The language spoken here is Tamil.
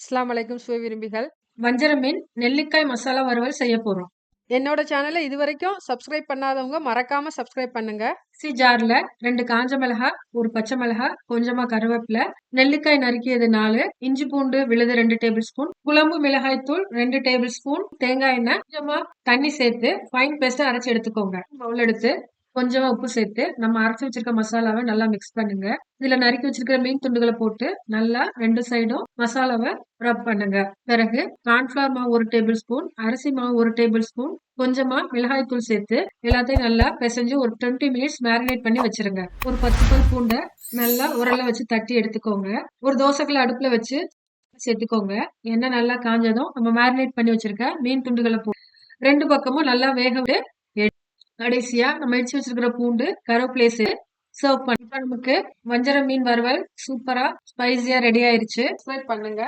அஸ்ஸலாமு அலைக்கும் சுவை விரும்பிகள். வஞ்சர மீன் நெல்லிக்காய் மசாலா வறுவல் செய்ய போறோம். என்னோட சேனலை இது வரைக்கும் சப்ஸ்கிரைப் பண்ணாதவங்க மறக்காம சப்ஸ்கிரைப் பண்ணுங்க. மிக்ஸி ஜார்ல ரெண்டு காஞ்ச மிளகாய் ஒரு பச்சை மிளகாய் கொஞ்சமா கருவேப்பிலை நெல்லிக்காய் நறுக்கியது நாலு இஞ்சி பூண்டு விழுது ரெண்டு டேபிள் ஸ்பூன் குழம்பு மிளகாய் தூள் ரெண்டு டேபிள் ஸ்பூன் தேங்காய் எண்ணெய் கொஞ்சமா தண்ணி சேர்த்து ஃபைன் பேஸ்ட் அரைச்சு எடுத்துக்கோங்க. பவுல் எடுத்து கொஞ்சமா உப்பு சேர்த்து நம்ம அரைச்சி வச்சிருக்க மசாலாவை நல்லா மிக்ஸ் பண்ணுங்க. இதுல நறுக்கி வச்சிருக்கிற மீன் துண்டுகளை போட்டு நல்லா ரெண்டு சைடும் மசாலாவை ரப் பண்ணுங்க. பிறகு கார்ன்ஃபிளவர் மாவு ஒரு டேபிள் ஸ்பூன் அரிசி மாவு ஒரு டேபிள் ஸ்பூன் கொஞ்சமா மிளகாய் தூள் சேர்த்து எல்லாத்தையும் நல்லா பிசைஞ்சு ஒரு டுவெண்ட்டி மினிட்ஸ் மேரினேட் பண்ணி வச்சிருங்க. ஒரு பத்து பல் பூண்டை நல்லா உரல்ல வச்சு தட்டி எடுத்துக்கோங்க. ஒரு தோசைக்குள்ள அடுப்புல வச்சு சேர்த்துக்கோங்க. எண்ணெய் நல்லா காஞ்சதும் நம்ம மேரினேட் பண்ணி வச்சிருக்க மீன் துண்டுகளை போ ரெண்டு பக்கமும் நல்லா வேக விட்டு கடைசியா நம்ம இடிச்சு வச்சிருக்கிற பூண்டு கருவேப்பிலை சர்வ் பண்ணி. இப்ப நமக்கு வஞ்சர மீன் வறுவல் சூப்பரா ஸ்பைசியா ரெடி ஆயிருச்சு. பண்ணுங்க.